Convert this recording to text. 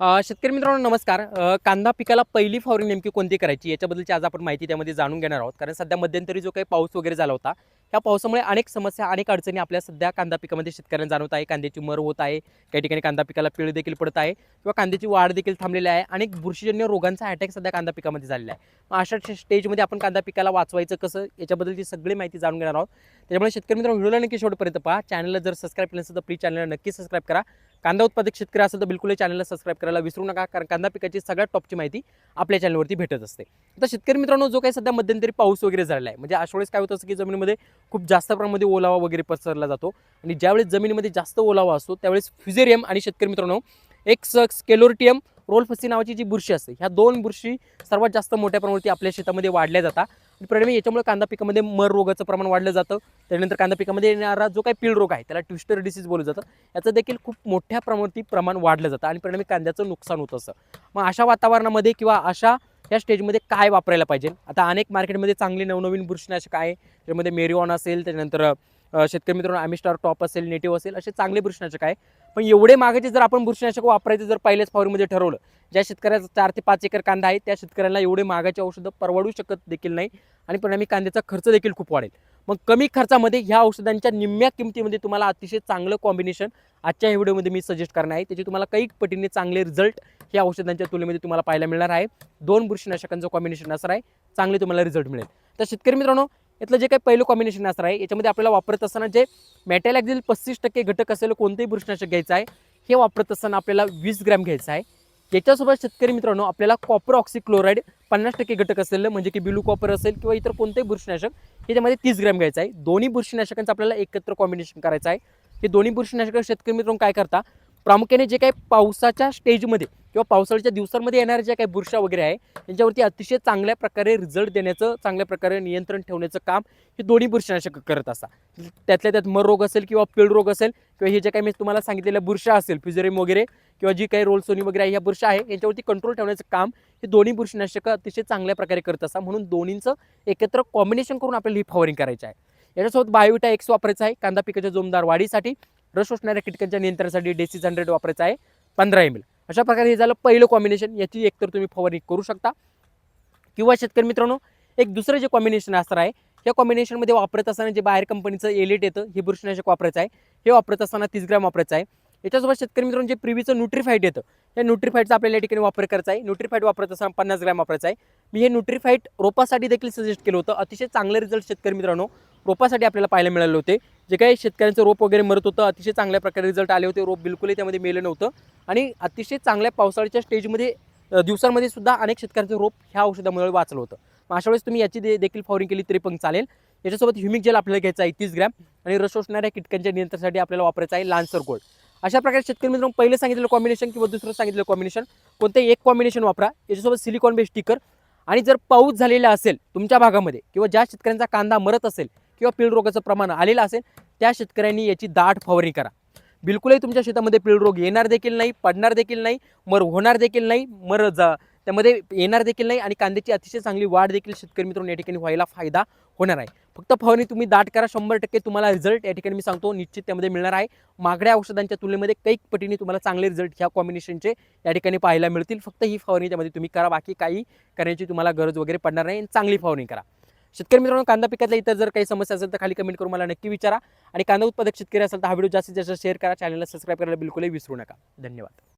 शेतकरी मित्रांनो नमस्कार. कांदा पिकाला पहिली फवारणी नेमकी कोणती करायची? याच्याबद्दलची आज आपण माहिती त्यामध्ये जाणून घेणार आहोत. कारण सध्या मध्यंतरी जो काही पाऊस वगैरे झाला होता त्या पावसामुळे अनेक समस्या अनेक अडचणी आपल्या सध्या कांदा पिकामध्ये शेतकऱ्यांना जाणवत आहे. कांद्याची मर होत आहे. काही ठिकाणी कांदा पिकाला पिळ देखील पडत आहे किंवा कांद्याची वाढ देखील थांबलेली आहे. अनेक बुरशीजन्य रोगांचा अटॅक सध्या कांदा पिकामध्ये झालेला आहे. मग अशा स्टेजमध्ये आपण कांदा पिकाला वाचवायचं कसं? याच्याबद्दलची सगळी माहिती जाणून घेणार आहोत. त्याच्यामुळे शेतकरी मित्रांनो व्हिडिओला नक्की शेवटपर्यंत पहा. चॅनलला जर सबस्क्राईब केलं असेल तर प्लीज चॅनलला नक्की सबस्क्राईब करा. कांदा उत्पादक शेतकरी असेल तर बिलकुल चॅनलला सबस्क्राईब करायला विसरू नका कारण कांदा पिकाची सगळ्यात टॉपची माहिती आपल्या चॅनलवरती भेटत असते. आता शेतकरी मित्रांनो जो काही सध्या मध्यंतरी पाऊस वगैरे झालेला आहे म्हणजे अशा वेळेस काय होतं असं की जमिनीमध्ये खूप जास्त प्रमाणामध्ये ओलावा वगैरे पसरला जातो. आणि ज्यावेळेस जमिनीमध्ये जास्त ओलावा असतो त्यावेळेस फ्युजेरियम आणि शेतकरी मित्रांनो एक स्केलोरिटियम रोलफसी नावाची जी बुरशी असते ह्या दोन बुरशी सर्वात जास्त मोठ्या प्रमाणावरती आपल्या शेतामध्ये वाढल्या जातात. परिणामी याच्यामुळे कांदा पिकामध्ये मर रोगाचं प्रमाण वाढलं जातं. त्यानंतर कांदा पिकामध्ये येणारा जो काही पीळ रोग आहे त्याला ट्विस्टर डिसीज बोललं जातं. याचं देखील खूप मोठ्या प्रमाणावरती प्रमाण वाढलं जातं आणि परिणामी कांद्याचं नुकसान होत असतं मग अशा वातावरणामध्ये किंवा अशा या स्टेजमध्ये काय वापरायला पाहिजे? आता अनेक मार्केटमध्ये चांगली नवनवीन बुरशीनाशक आहे. त्यामध्ये मेरिऑन असेल त्याच्यानंतर शेतकरी मित्रांनो ॲमिस्टार टॉप असेल नेटिव्ह असेल असे चांगले बुरशीनाशक आहे. पण एवढे मागाचे जर आपण बुरशीनाशक वापरायचं जर पहिल्याच फवारीमध्ये ठरवलं ज्या शेतकऱ्याचा चार ते पाच एकर कांदा आहे त्या शेतकऱ्याला एवढे मागाचे औषधं परवडू शकत देखील नाही आणि परिणामी कांद्याचा खर्च देखील खूप वाढेल. मग कमी खर्चामध्ये ह्या औषधांच्या निम्म्या किमतीमध्ये तुम्हाला अतिशय चांगलं कॉम्बिनेशन आजच्या व्हिडिओमध्ये मी सजेस्ट करणार आहे. त्याचे तुम्हाला काही पटीने चांगले रिझल्ट ह्या औषधांच्या तुलनेमध्ये तुम्हाला पाहायला मिळणार आहे. दोन बुरशीनाशकांचं कॉम्बिनेशन असणार आहे. चांगले तुम्हाला रिझल्ट मिळेल. तर शेतकरी मित्रांनो यातलं जे काही पहिलं कॉम्बिनेशन असणार आहे याच्यामध्ये आपल्याला वापरत असताना जे मॅटेलॅक्झिल पस्तीस टक्के घटक असलेलं कोणतंही बुरशीनाशक घ्यायचं आहे हे वापरत असताना आपल्याला वीस ग्रॅम घ्यायचं आहे. याच्यासोबत शेतकरी मित्रांनो आपल्याला कॉपर ऑक्सिक्लोराईड पन्नास टक्के घटक असलेलं म्हणजे की बिलू कॉपर असेल किंवा इतर कोणतेही बुरशीनाशक याच्यामध्ये तीस ग्रॅम घ्यायचं आहे. दोन्ही बुरशीनाशकांचं आपल्याला एकत्र कॉम्बिनेशन करायचं आहे. हे दोन्ही बुरशीनाशक शेतकरी मित्रांनो काय करता प्रामुख्याने जे काही पावसाच्या स्टेजमध्ये किंवा पावसाळ्याच्या दिवसांमध्ये येणाऱ्या ज्या काही बुरशा वगैरे आहे यांच्यावरती अतिशय चांगल्या प्रकारे रिझल्ट देण्याचं चांगल्या प्रकारे नियंत्रण ठेवण्याचं काम हे दोन्ही बुरशीनाशक करत असतात. त्यातल्या त्यात मर रोग असेल किंवा पीळ रोग असेल किंवा हे जे काही मी तुम्हाला सांगितलेल्या बुरशा असेल फ्युजेरिम वगैरे किंवा जी काही रोलसोनी वगैरे आहे ह्या बुरशा आहे यांच्यावरती कंट्रोल ठेवण्याचं काम हे दोन्ही बुरशीनाशकं अतिशय चांगल्या प्रकारे करत असतात. म्हणून दोन्हींचं एकत्र कॉम्बिनेशन करून आपल्याला ही फवारिंग करायची आहे. याच्यासोबत बायोविटा एक्स वापरायचा आहे. कांदा पिकाच्या जोमदार वाढीसाठी रस शोषणाऱ्या कीटकांच्या नियंत्रणासाठी डेसिस हंड्रेड वापरायचं आहे पंधरा एम एल अशा प्रकारे हे झालं पहिलं कॉम्बिनेशन याची एकतर तुम्ही फवारणी करू शकता. किंवा शेतकरी मित्रांनो एक दुसरं जे कॉम्बिनेशन असणार आहे या कॉम्बिनेशनमध्ये वापरत असताना जे बाहेर कंपनीचं एलिट येतं हे बुरशीनाशक वापरायचं आहे. हे वापरत असताना तीस ग्रॅम वापरायचं आहे. याच्यासोबत शेतकरी मित्रांनो जे प्रिव्हीचं न्यूट्रीफाईट येतं या न्यूट्रीफाईटचा आपल्याला या ठिकाणी वापर करायचा आहे. न्यूट्रीफाईट वापरत असताना पन्नास ग्रॅम वापरायचा आहे. मी हे न्यूट्रीफाईट रोपासाठी देखील सजेस्ट केलं होतं. अतिशय चांगलं रिझल्ट शेतकरी मित्रांनो रोपासाठी आपल्याला पाहायला मिळाले होते. जे काही शेतकऱ्यांचं रोप वगैरे मरत होतं अतिशय चांगल्या प्रकारे रिझल्ट आले होते. रोप बिलकुलही त्यामध्ये मेलं नव्हतं. आणि अतिशय चांगल्या पावसाळ्याच्या स्टेजमध्ये दिवसांमध्ये सुद्धा अनेक शेतकऱ्यांचं रोप ह्या औषधामुळे वाचलं होतं. मग अशा वेळेस तुम्ही याची दे- देखील फॉरिंग केली तरी पण चालेल. याच्यासोबत ह्युमिक जेल आपल्याला घ्यायचं आहे तीस ग्रॅम. आणि रस शोषणाऱ्या कीटकांच्या नियंत्रणासाठी आपल्याला वापरायचं आहे लान्सर गोल्ड. अशा प्रकारे शेतकरी मित्रांनो पहिलं सांगितलेलं कॉम्बिनेशन किंवा दुसरं सांगितलेलं कॉम्बिनेशन कोणतंही एक कॉम्बिनेशन वापरा. याच्यासोबत सिलिकॉन बेस स्टिकर आणि जर पाऊस झालेला असेल तुमच्या भागामध्ये किंवा ज्या शेतकऱ्यांचा कांदा मरत असेल किंवा पीळ रोगाचं प्रमाण आलेलं असेल त्या शेतकऱ्यांनी याची दाट फवारणी करा. बिलकुलही तुमच्या शेतामध्ये पीळ रोग येणार देखील नाही पडणार देखील नाही मर होणार देखील नाही मर जा त्यामध्ये येणार देखील नाही आणि कांद्याची अतिशय चांगली वाढ देखील शेतकरी मित्रांनो या ठिकाणी व्हायला फायदा होणार आहे. फक्त फवारणी तुम्ही दाट करा शंभर टक्के तुम्हाला रिझल्ट या ठिकाणी मी सांगतो निश्चित त्यामध्ये मिळणार आहे. मागड्या औषधांच्या तुलनेमध्ये कैक पटीने तुम्हाला चांगले रिझल्ट ह्या कॉम्बिनेशनचे या ठिकाणी पाहायला मिळतील. फक्त ही फवारणी त्यामध्ये तुम्ही करा बाकी काही करण्याची तुम्हाला गरज वगैरे पडणार नाही आणि चांगली फवारणी करा. शेतकरी मित्रांनो कांदा पिकातल्या इतर जर काही समस्या असेल तर खाली कमेंट करून मला नक्की विचारा. आणि कांदा उत्पादक शेतकरी असेल तर हा व्हिडिओ जास्तीत जास्त शेअर करा. चॅनलला सबस्क्राईब करायला बिलकुलही विसरू नका. धन्यवाद.